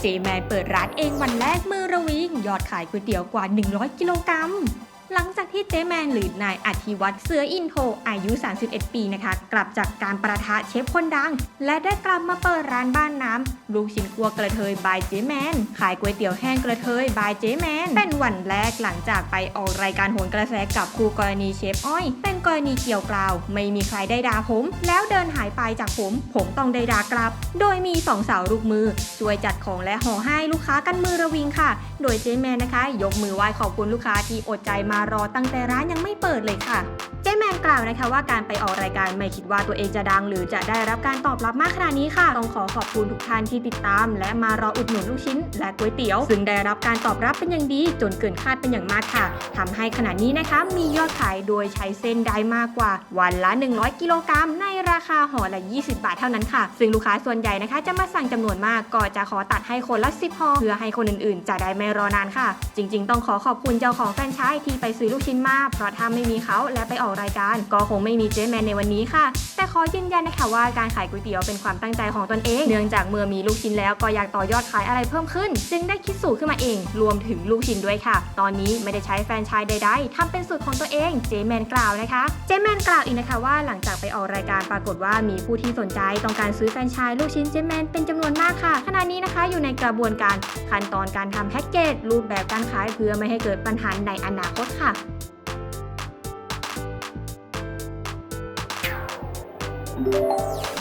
เจแมนเปิดร้านเองวันแรกมือระวิง ยอดขายก๋วยเตี๋ยวกว่า 100 กิโลกรัม หลังจากที่เจแมนหรือนายอธิวัตรเสืออินโทอายุ 31 ปีนะคะ กลับจากการประทะเชฟคนดัง และได้กลับมาเปิดร้านบ้านน้ำลูกชิ้นครัวกระเทยบายเจแมน ขายก๋วยเตี๋ยวแห้งกระเทยบายเจแมน เป็นวันแรกหลังจากไปออกรายการโหนกระแสกับคู่กรณีเชฟอ้อย เป็นกรณีเกี่ยวกล่าว ไม่มีใครได้ด่าผม แล้วเดินหายไปจากผม ผมต้องได้ด่ากลับ โดยมีสองสาวลูกมือช่วยจัดของและห่อให้ลูกค้ากันมือระวิงค่ะ โดยเจแมนนะคะ ยกมือไหว้ขอบคุณลูกค้าที่อดใจมารอตั้งแต่ร้านยังไม่เปิดเลยค่ะ ล่าวนะคะว่าการไปออกรายการไม่คิดว่าตัวเองจะดัง หรือจะได้รับการตอบรับมากขนาดนี้ค่ะ ต้องขอขอบคุณทุกท่านที่ติดตาม และมารออุดหนุนลูกชิ้น และก๋วยเตี๋ยว ซึ่งได้รับการตอบรับเป็นอย่างดี จนเกินคาดเป็นอย่างมากค่ะทำให้ขณะนี้นะคะมียอดขายโดยใช้เส้นได้มากกว่า วันละ 100 กิโลกรัม ในราคาห่อละ 20 บาทเท่านั้นค่ะ ซึ่งลูกค้าส่วนใหญ่นะคะ จะมาสั่งจำนวนมากก็จะขอตัดให้คนละ 10ห่อเพื่อให้คนอื่นๆ จะได้ไม่รอนานค่ะ จริง ๆ ต้องขอขอบคุณเจ้าของแฟรนไชส์ที่ไปซื้อลูกชิ้นมาเพราะถ้าไม่มีเขาและไปออกรายการก็คงไม่มีเจ๊แมนในวันนี้ค่ะ แต่ขอยืนยันนะคะว่าการขายก๋วยเตี๋ยวเป็นความตั้งใจของตนเอง เนื่องจากเมื่อมีลูกชิ้นแล้วก็อยากต่อยอดขายอะไรเพิ่มขึ้น จึงได้คิดสูตรขึ้นมาเอง รวมถึงลูกชิ้นด้วยค่ะ ตอนนี้ไม่ได้ใช้แฟรนไชส์ใดๆทำเป็นสูตรของตัวเองเจแมนกล่าวนะคะ เจแมนกล่าวอีกนะคะว่าหลังจากไปออกรายการปรากฏว่ามีผู้ที่สนใจต้องการซื้อแฟรนไชส์ลูกชิ้นเจแมนเป็นจำนวนมากค่ะขณะนี้นะคะอยู่ในกระบวนการขั้นตอนการทำแพ็กเกจรูปแบบการขายเพื่อไม่ให้เกิดปัญหาในอนาคตค่ะ Música